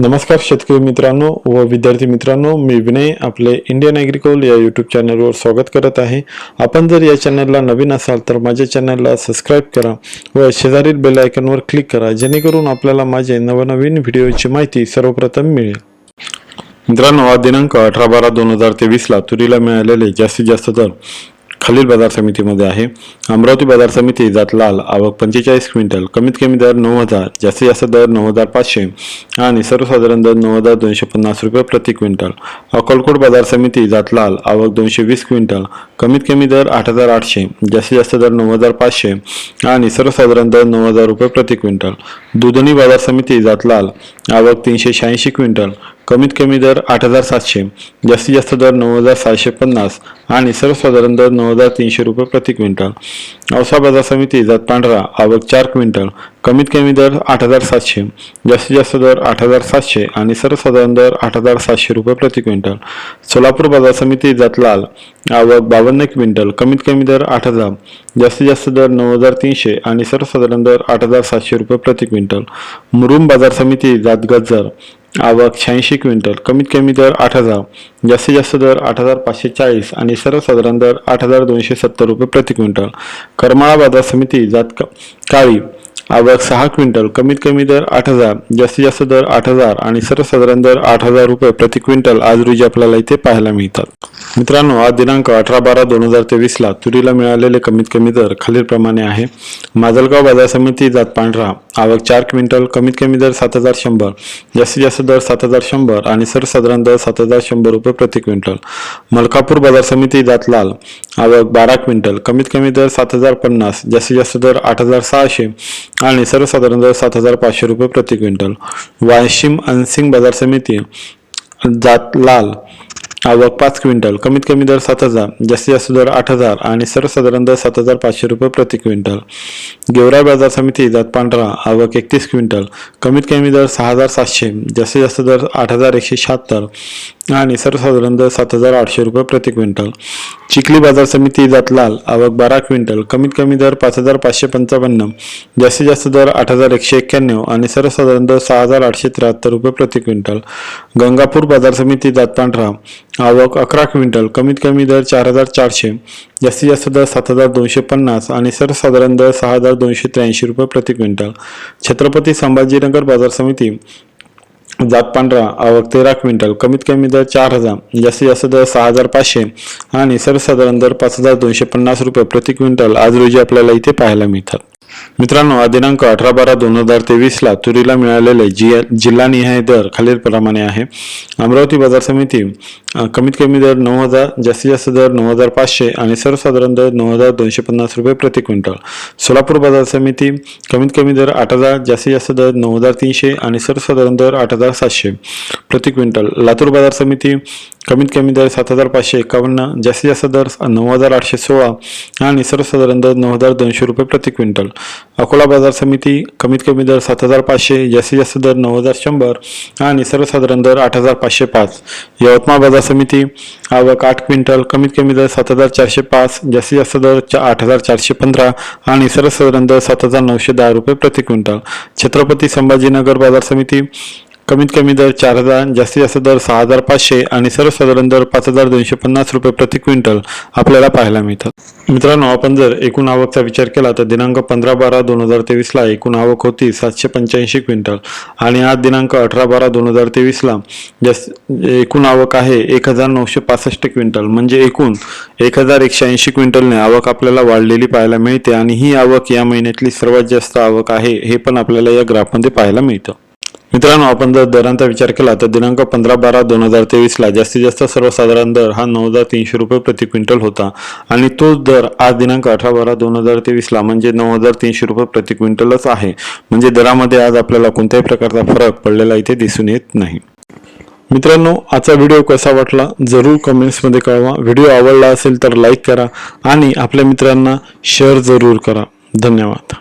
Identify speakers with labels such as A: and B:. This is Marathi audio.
A: नमस्कार शेतकरी मित्रांनो व विद्यार्थी मित्रांनो मी विनय आपले इंडियन ॲग्रिकोल या यूट्यूब चॅनलवर स्वागत करत आहे. आपण जर या चॅनलला नवीन असाल तर माझ्या चॅनलला सबस्क्राईब करा व शेजारील बेल आयकॉनवर क्लिक करा जेणेकरून आपल्याला माझे नवनवीन व्हिडिओची माहिती सर्वप्रथम मिळेल. मित्रांनो हा दिनांक अठरा बारा दोन हजार तेवीसला तुरीला मिळालेले जास्तीत जास्त दर खालील बाजार समितीमध्ये आहे. अमरावती बाजार समिती जात लाल आवक पंचेचाळीस क्विंटल कमीत कमी दर नऊ हजार जास्तीत जास्त दर नऊ हजार पाचशे आणि सर्वसाधारण दर नऊ हजार दोनशे पन्नास रुपये प्रति क्विंटल. अकोलकोट बाजार समिती जात लाल आवक दोनशे वीस क्विंटल कमीत कमी दर आठ हजार आठशे जास्तीत जास्त दर नऊ हजार पाचशे आणि सर्वसाधारण दर नऊ हजार रुपये प्रति क्विंटल. दुधनी बाजार समिती जात लाल आवक तीनशे शहाऐंशी क्विंटल कमीत कमी दर आठ हजार सातशे जास्तीत जास्त दर नऊ हजार सातशे पन्नास आणि सर्वसाधारण दर नऊ हजार तीनशे रुपये प्रति क्विंटल. औसा बाजार समिती जात पांढरा आवक चार क्विंटल कमीत कमी दर आठ हजार सातशे जास्तीत जास्त दर आठ हजार सातशे आणि सर्वसाधारण दर आठ हजार सातशे रुपये प्रति क्विंटल. सोलापूर बाजार समिती जात लाल आवक बावन्न क्विंटल कमीत कमी दर आठ हजार जास्तीत जास्त दर नऊ हजार तीनशे आणि सर्वसाधारण दर आठ हजार सातशे रुपये प्रति क्विंटल. मुरुम बाजार समिती जात गजर आवक शहाऐंशी क्विंटल. कमीत कमी दर आठ हजार. जास्तीत जास्त दर आठ हजार पाचशे चाळीस आणि सर्वसाधारण दर आठ हजार दोनशे सत्तर रुपये प्रति क्विंटल. करमाळा बाजार समिती जात काळी आवक सहा क्विंटल. कमीत कमी दर आठ हजार. जास्तीत जास्त दर आठ हजार आणि सर्वसाधारण दर आठ हजार रुपये प्रति क्विंटल आज रोजी आपल्याला इथे पाहायला मिळतात. मित्रांनो आज दिनांक अठरा बारा दोन हजार तेवीसला तुरीला मिळालेले कमीत कमी दर खालीलप्रमाणे आहे. माजलगाव बाजार समिती जात पांढरा. आवक चार क्विंटल कमीत कमी दर सात हजार शंभर जास्तीत जास्त दर सात हजार शंभर आणि सर्वसाधारण दर सात हजार शंभर रुपये प्रति क्विंटल. मलकापूर बाजार समिती जात लाल आवक बारा क्विंटल कमीत कमी दर सात हजार पन्नास जास्तीत जास्त दर आठ हजार सहाशे आणि सर्वसाधारण दर सात हजार पाचशे रुपये प्रति क्विंटल. वाशिम अनसिंग बाजार समिती जात लाल आवक पाच क्विंटल कमीत कमी दर सात हजार जास्तीत जास्त दर आठ हजार आणि सर्वसाधारण दर सात हजार पाचशे रुपये प्रति क्विंटल. गेवराई बाजार समिती जात पांढरा आवक एकतीस क्विंटल कमीत कमी दर सहा हजार सातशे जास्तीत जास्त दर आठ हजार एकशे शहात्तर आणि सर्वसाधारण दर सात हजार आठशे रुपये प्रति क्विंटल. चिखली बाजार समिती जातलाल आवक बारा क्विंटल कमीत कमी दर पाच हजार पाचशे पंचावन्न जास्तीत जास्त दर आठ हजार एकशे एक्क्याण्णव आणि सर्वसाधारण दर सहा हजार आठशे त्र्याहत्तर रुपये प्रति क्विंटल. गंगापूर बाजार समिती जात पांढरा आवक अकरा क्विंटल कमीत कमी दर चार हजार चारशे जास्तीत जास्त दर सात हजार दोनशे पन्नास आणि सर्वसाधारण दर सहा हजार दोनशे त्र्याऐंशी रुपये प्रति क्विंटल. छत्रपती संभाजीनगर बाजार समिती जात पांढरा आवक तेरा क्विंटल कमीत कमी दर चार हजार जास्तीत जास्त दर सहा हजार पाचशे आणि सर्वसाधारण दर पाच हजार दोनशे पन्नास रुपये प्रति क्विंटल आज रोजी आपल्याला इथे पाहायला मिळतात. मित्रांनो हा दिनांक अठरा बारा दोन हजार तेवीसला तुरीला मिळालेले जी जिल्हानिहाय दर खालीलप्रमाणे आहे. अमरावती बाजार समिती कमीत कमी दर नऊ हजार जास्तीत जास्त दर नऊ हजार पाचशे आणि सर्वसाधारण दर नऊ हजार दोनशे पन्नास रुपये प्रति क्विंटल. सोलापूर बाजार समिती कमीत कमी दर आठ हजार जास्तीत जास्त दर नऊ हजार तीनशे आणि सर्वसाधारण दर आठ हजार सातशे प्रति क्विंटल. लातूर बाजार समिती कमीत कमी दर सात हजार पाचशे एकावन्न जास्तीत जास्त दर नऊ हजार आठशे सोळा आणि सर्वसाधारण दर नऊ हजार दोनशे रुपये प्रति क्विंटल. अकोला बाजार समिती कमीत कमी दर सात हजार पाचशे जास्तीत जास्त दर नऊ हजार शंभर आणि सर्वसाधारण दर आठ हजार पाचशे पाच. यवतमाळ बाजार समिती आवक आठ क्विंटल कमीत कमी दर सात हजार चारशे पाच जास्तीत जास्त दर आठ हजार चारशे पंधरा आणि सर्वसाधारण दर सात हजार नऊशे दहा रुपये प्रति क्विंटल. छत्रपती संभाजीनगर बाजार समिती कमीत कमी दर चार हजार जास्तीत जास्त दर सहा हजार पाचशे आणि सर्वसाधारण दर पाच हजार दोनशे पन्नास रुपये प्रति क्विंटल आपल्याला पाहायला मिळतात. मित्रांनो आपण जर एकूण आवकचा विचार केला तर दिनांक पंधरा बारा दोन हजार तेवीसला एकूण आवक होती सातशे पंच्याऐंशी क्विंटल आणि आज दिनांक अठरा बारा दोन हजार तेवीसला जास्त एकूण आवक आहे एक हजार नऊशे पासष्ट क्विंटल. म्हणजे एकूण एक हजार एकशे ऐंशी क्विंटलने आवक आपल्याला वाढलेली पाहायला मिळते आणि ही आवक या महिन्यातली सर्वात जास्त आवक आहे हे पण आपल्याला या ग्राफमध्ये पाहायला मिळतं. मित्रांनो आपण जर दरांचा विचार केला तर दिनांक पंधरा बारा दोन हजार तेवीसला जास्तीत जास्त सर्वसाधारण दर हा नऊ हजार तीनशे रुपये प्रति क्विंटल होता. आणि तोच दर आज दिनांक अठरा बारा दोन हजार तेवीसला म्हणजे नऊ हजार तीनशे रुपये प्रति क्विंटलच आहे. म्हणजे दरामध्ये आज आपल्याला कोणत्याही प्रकारचा फरक पडलेला इथे दिसून येत नाही. मित्रांनो आजचा व्हिडिओ कसा वाटला जरूर कमेंट्समध्ये कळवा. व्हिडिओ आवडला असेल तर लाईक करा आणि आपल्या मित्रांना शेअर जरूर करा. धन्यवाद.